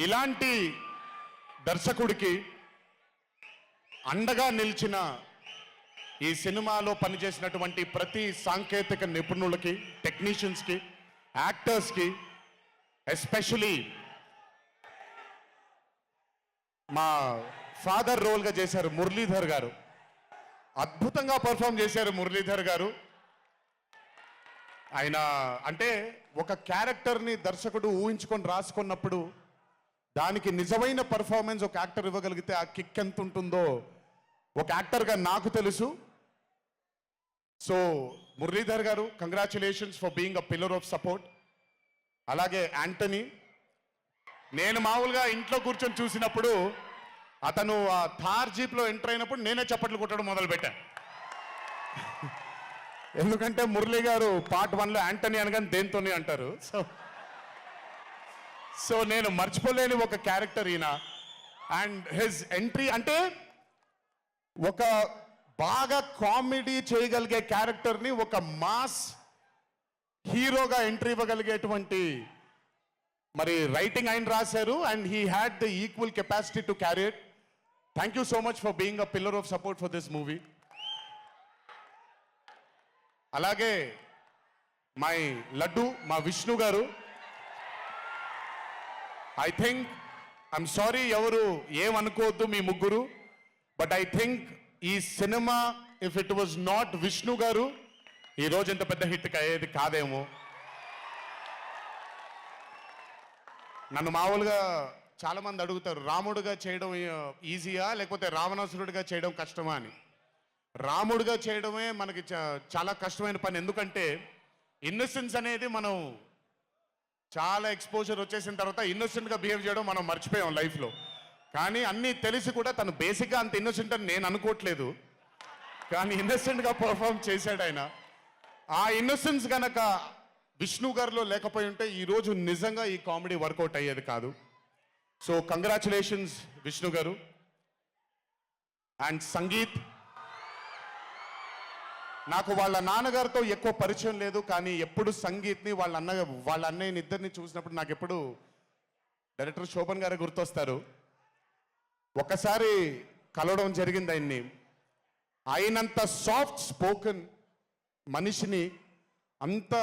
ఇలాంటి దర్శకుడికి అండగా నిలిచిన ఈ సినిమాలో పనిచేసినటువంటి ప్రతి సాంకేతిక నిపుణులకి టెక్నీషియన్స్కి యాక్టర్స్కి ఎస్పెషలీ మా ఫాదర్ రోల్గా చేశారు మురళీధర్ గారు. అద్భుతంగా పర్ఫామ్ చేశారు మురళీధర్ గారు. ఆయన అంటే ఒక క్యారెక్టర్ని దర్శకుడు ఊహించుకొని రాసుకున్నప్పుడు దానికి నిజమైన పర్ఫార్మెన్స్ ఒక యాక్టర్ ఇవ్వగలిగితే ఆ కిక్ ఎంత ఉంటుందో ఒక యాక్టర్గా నాకు తెలుసు. So Muralidhar garu congratulations for being a pillar of support అలాగే యాంటనీ నేను మామూలుగా ఇంట్లో కూర్చొని చూసినప్పుడు అతను ఆ థార్ జీప్లో ఎంటర్ అయినప్పుడు నేనే చప్పట్లు కొట్టడం మొదలుపెట్టాను. ఎందుకంటే మురళి గారు పార్ట్ వన్లో యాంటనీ అనగానే దేంతోనే అంటారు. సో సో నేను మర్చిపోలేని ఒక క్యారెక్టర్ ఈయన. అండ్ హిజ్ ఎంట్రీ అంటే ఒక బాగా కామెడీ చేయగలిగే క్యారెక్టర్ని ఒక మాస్ హీరోగా ఎంట్రీ ఇవ్వగలిగేటువంటి మరి రైటింగ్ ఆయన రాశారు. And he had the equal capacity to carry thank you so much for being a pillar of support for this movie. అలాగే మై లడ్డు మా విష్ణు గారు. ఐ థింక్ ఐఎమ్ సారీ ఎవరు ఏమనుకోవద్దు మీ ముగ్గురు. బట్ ఐ థింక్ ఈ cinema if it was not Vishnu garu ఈ రోజు ఇంత పెద్ద హిట్ అయ్యేది కాదేమో. నన్ను మామూలుగా చాలామంది అడుగుతారు రాముడుగా చేయడం uh, ఈజీయా లేకపోతే రావణాసురుడిగా చేయడం కష్టమా అని. రాముడిగా చేయడమే మనకి చాలా కష్టమైన పని. ఎందుకంటే ఇన్నోసెన్స్ అనేది మనం చాలా ఎక్స్పోజర్ వచ్చేసిన తర్వాత ఇన్నోసెంట్గా బిహేవ్ చేయడం మనం మర్చిపోయాం లైఫ్లో. కానీ అన్నీ తెలిసి కూడా తను బేసిక్గా అంత ఇన్నోసెంట్ అని నేను అనుకోవట్లేదు. కానీ ఇన్నోసెంట్గా పర్ఫామ్ చేశాడు ఆయన. ఆ ఇన్నోసెన్స్ కనుక విష్ణు గారిలో లేకపోయి ఉంటే ఈరోజు నిజంగా ఈ కామెడీ వర్కౌట్ అయ్యేది కాదు. సో కంగ్రాచులేషన్స్ విష్ణు గారు. అండ్ సంగీత్ నాకు వాళ్ళ నాన్నగారితో ఎక్కువ పరిచయం లేదు కానీ ఎప్పుడు సంగీత్ని వాళ్ళ అన్న వాళ్ళ అన్నయ్యని ఇద్దరిని చూసినప్పుడు నాకు ఎప్పుడు డైరెక్టర్ శోభన్ గారు గుర్తొస్తారు. ఒకసారి కలవడం జరిగింది ఆయన్ని. అయినంత సాఫ్ట్ స్పోకెన్ మనిషిని అంత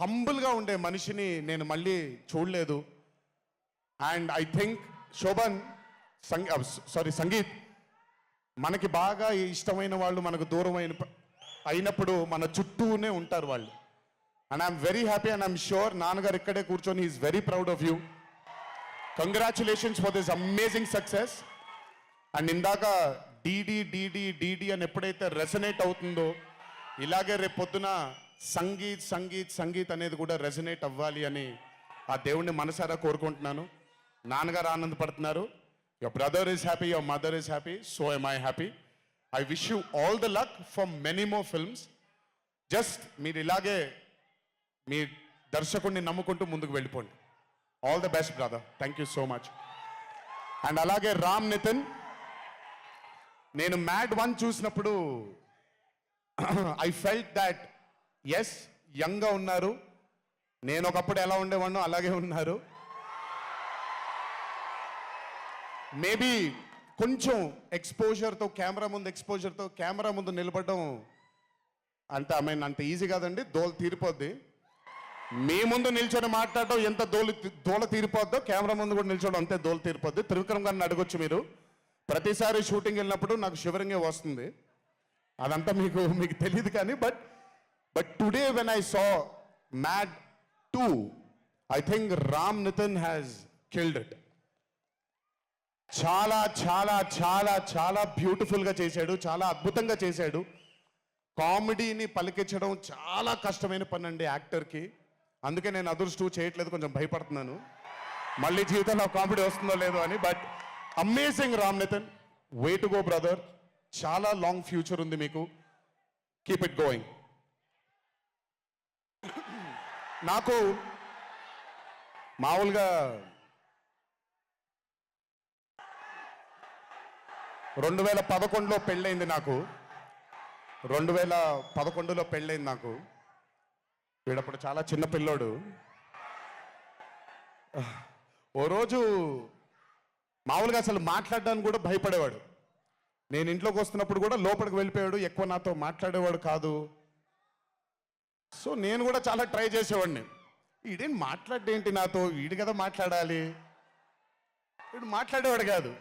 హంబుల్గా ఉండే మనిషిని నేను మళ్ళీ చూడలేదు. And I think Shobhan Sangi sorry Sangeet మనకి బాగా ఇష్టమైన వాళ్ళు మనకు దూరమైన అయినప్పుడు మన చుట్టూనే ఉంటారు వాళ్ళు. And I'm very happy and I'm sure నాన్నగారు ఇక్కడే కూర్చొని is very proud of you congratulations for this amazing success and ఇందాక డీడీ డీడీ డీడీ అని ఎప్పుడైతే రెసనేట్ అవుతుందో ఇలాగే రేపు పొద్దున సంగీత్ సంగీత్ సంగీత్ అనేది కూడా రెసనేట్ అవ్వాలి అని ఆ దేవుణ్ణి మనసారా కోరుకుంటున్నాను. నాన్నగారు ఆనందపడుతున్నారు. Your brother is happy your mother is happy so am I happy I wish you all the luck from many more films just మీరు ఇలాగే మీ దర్శకుడిని నమ్ముకుంటూ ముందుకు వెళ్ళిపోండి. All the best brother thank you so much and అలాగే రామ్ నితిన్ నేను mad one చూసినప్పుడు ఐ ఫెల్ట్ దాట్ ఎస్ యంగ్గా ఉన్నారు. నేను ఒకప్పుడు ఎలా ఉండేవాడినో అలాగే ఉన్నారు. మేబీ కొంచెం ఎక్స్పోజర్తో కెమెరా ముందు ఎక్స్పోజర్తో కెమెరా ముందు నిలబడడం అంత ఐ మీన్ అంత ఈజీ కాదండి. దోల తీరిపోద్ది. మీ ముందు నిల్చొని మాట్లాడడం ఎంత దోలు దోల తీరిపోద్దో కెమెరా ముందు కూడా నిల్చోడం అంతే దోల తీరిపోద్ది. త్రివిక్రమ్ గారిని అడగొచ్చు మీరు. ప్రతిసారి షూటింగ్ వెళ్ళినప్పుడు నాకు శివరింగే వస్తుంది. అదంతా మీకు మీకు తెలియదు కానీ but but today when I saw mad two I think Ram Nitin has killed it చాలా చాలా చాలా చాలా బ్యూటిఫుల్గా చేశాడు. చాలా అద్భుతంగా చేశాడు. కామెడీని పలికించడం చాలా కష్టమైన పని అండి యాక్టర్కి. అందుకే నేను అదృష్టం చేయట్లేదు కొంచెం భయపడుతున్నాను. మళ్ళీ జీవితంలో కామెడీ వస్తుందో లేదో అని but amazing Ram Nitin. Way to go brother చాలా లాంగ్ ఫ్యూచర్ ఉంది మీకు. కీప్ ఇట్ గోయింగ్ నాకు మామూలుగా రెండు వేల పదకొండులో పెళ్ళైంది నాకు. రెండు వేల పదకొండులో పెళ్ళైంది నాకు. వీడప్పుడు చాలా చిన్న పిల్లోడు. ఓ రోజు మామూలుగా అసలు మాట్లాడడానికి కూడా భయపడేవాడు. నేను ఇంట్లోకి వస్తున్నప్పుడు కూడా లోపలికి వెళ్ళిపోయాడు ఎక్కువ నాతో మాట్లాడేవాడు కాదు. సో నేను కూడా చాలా ట్రై చేసేవాడిని. వీడేం మాట్లాడేంటి నాతో? వీడు కదా మాట్లాడాలి. వీడు మాట్లాడేవాడు కాదు.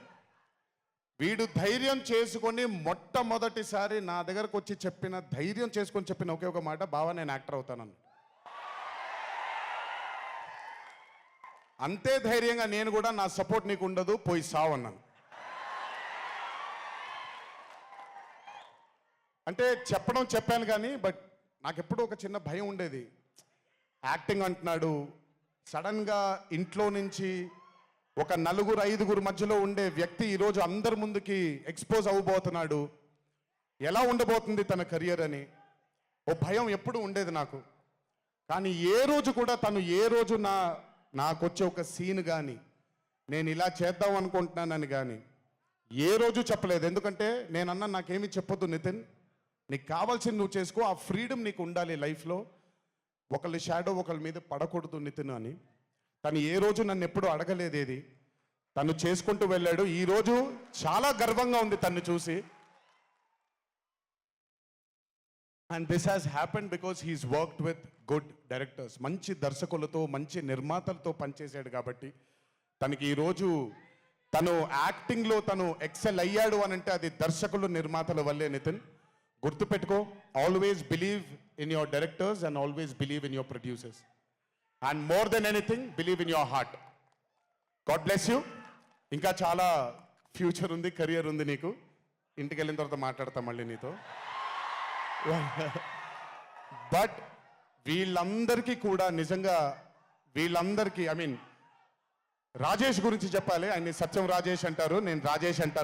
వీడు ధైర్యం చేసుకొని మొట్టమొదటిసారి నా దగ్గరకు వచ్చి చెప్పిన ధైర్యం చేసుకొని చెప్పిన ఒకే ఒక మాట బావా నేను యాక్టర్ అవుతానని అంతే ధైర్యంగా నేను కూడా నా సపోర్ట్ నీకు ఉండదు పోయి సావన్నాను అంటే చెప్పడం చెప్పాను కానీ బట్ నాకు ఎప్పుడూ ఒక చిన్న భయం ఉండేది. యాక్టింగ్ అంటున్నాడు. సడన్గా ఇంట్లో నుంచి ఒక నలుగురు ఐదుగురు మధ్యలో ఉండే వ్యక్తి ఈరోజు అందరి ముందుకి ఎక్స్పోజ్ అవ్వబోతున్నాడు. ఎలా ఉండబోతుంది తన కెరియర్ అని? ఓ భయం ఎప్పుడు ఉండేది నాకు. కానీ ఏ రోజు కూడా తను ఏ రోజు నా నాకు వచ్చే ఒక సీన్ కానీ నేను ఇలా చేద్దాం అనుకుంటున్నానని కానీ ఏ రోజు చెప్పలేదు. ఎందుకంటే నేను నాకేమీ చెప్పొద్దు నితిన్. నీకు కావాల్సింది నువ్వు చేసుకో. ఆ ఫ్రీడమ్ నీకు ఉండాలి లైఫ్లో. ఒకళ్ళ షాడో ఒకళ్ళ మీద పడకూడదు నితిన్ అని. తను ఏ రోజు నన్ను ఎప్పుడు అడగలేదేది? తను చేసుకుంటూ వెళ్ళాడు. ఈ రోజు చాలా గర్వంగా ఉంది తన్ను చూసి. And this has happen because he's worked with good directors మంచి దర్శకులతో మంచి నిర్మాతలతో పనిచేశాడు కాబట్టి తనకి ఈరోజు తను యాక్టింగ్లో తను ఎక్సెల్ అయ్యాడు అని అంటే అది దర్శకులు నిర్మాతల వల్లే నితిన్. గుర్తుపెట్టుకో always believe in your directors and always believe in your producers and more than anything believe in your heart God bless you ఇంకా చాలా ఫ్యూచర్ ఉంది కెరియర్ ఉంది నీకు. ఇంటికి వెళ్ళిన తర్వాత మాట్లాడతా మళ్ళీ నీతో. బట్ వీళ్ళందరికీ కూడా నిజంగా వీళ్ళందరికీ ఐ మీన్ రాజేష్ గురించి చెప్పాలి. ఆయన సత్యం రాజేష్ అంటారు నేను రాజేష్ అంటాను.